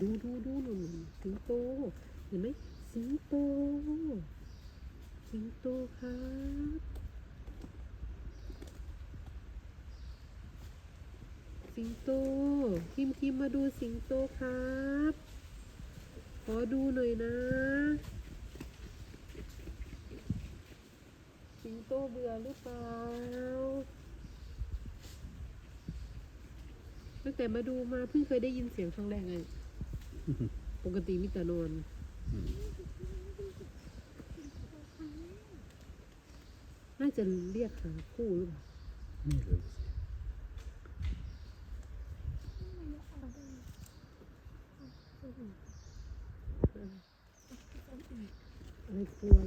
ดูดูดูหนูสิงโตเห็นไหมสิงโต สิงโตครับสิงโตคิมคิมมาดูสิงโตครับ ขอดูหน่อยนะ สิงโตเบื่อหรือเปล่า ตั้งแต่มาดูมาเพิ่งเคยได้ยินเสียงครั้งแรกเลยปกติมิแต่นอนน่าจะเรียกหาคู่หรือเปล่าไม่รู้สิอะไรกลัว